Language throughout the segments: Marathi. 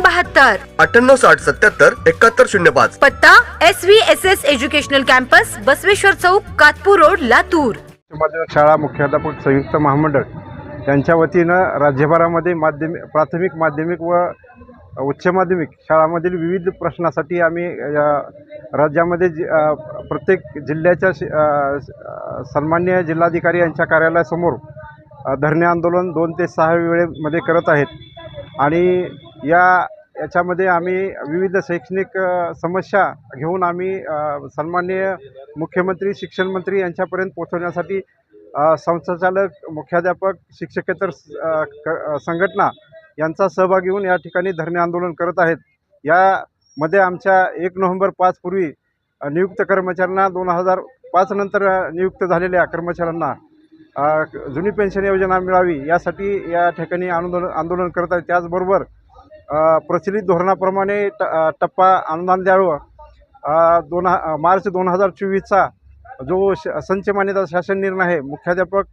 बहात्तर. अठ्ठ्याण्णव साठ सत्याहत्तर एकाहत्तर शून्य पाच. पत्ता S V S S educational campus Basaveshwar चौक कातपूर रोड लातूर. माध्यमिक शाळा मुख्याध्यापक संयुक्त महामंडळ. यांच्या वतीनं राज्यभरामध्ये माध्यमिक प्राथमिक माध्यमिक व उच्च माध्यमिक शाळामधील विविध प्रश्नासाठी आम्ही या राज्यामध्ये जि प्रत्येक जिल्ह्याच्या सन्मान्य जिल्हाधिकारी यांच्या कार्यालयासमोर धरणे आंदोलन दोन ते सहा वेळेमध्ये करत आहेत. आणि या याच्यामध्ये आम्ही विविध शैक्षणिक समस्या घेऊन आम्ही सन्माननीय मुख्यमंत्री शिक्षणमंत्री यांच्यापर्यंत पोहोचवण्यासाठी अ, संस्थाचालक मुख्याध्यापक शिक्षकेतर स- क- संघटना यांचा सहभाग घेऊन या ठिकाणी धरणे आंदोलन करत आहेत. यामध्ये आमच्या एक नोव्हेंबर पाच पूर्वी नियुक्त कर्मचाऱ्यांना दोन हजार पाच नंतर नियुक्त झालेल्या कर्मचाऱ्यांना जुनी पेन्शन योजना मिळावी यासाठी या ठिकाणी आंदोलन आंदोलन करत आहेत. त्याचबरोबर प्रचलित धोरणाप्रमाणे ट टप्पा अनुदान द्यावं. दोन ह मार्च दोन हजार चोवीसचा जो श संच मान्यता शासन निर्णय आहे मुख्याध्यापक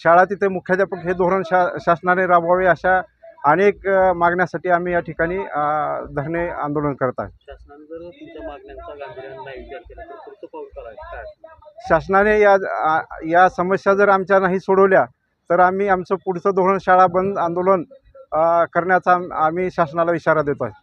शाळा तिथे मुख्याध्यापक हे धोरण शा शासनाने राबवावे अशा अनेक मागण्यासाठी आम्ही या ठिकाणी धरणे आंदोलन करत आहे. शासनाने या या समस्या जर आमच्या नाही सोडवल्या तर आम्ही आमचं पुढचं धोरण शाळा बंद आंदोलन करण्याचा आम्ही शासनाला इशारा देतो आहे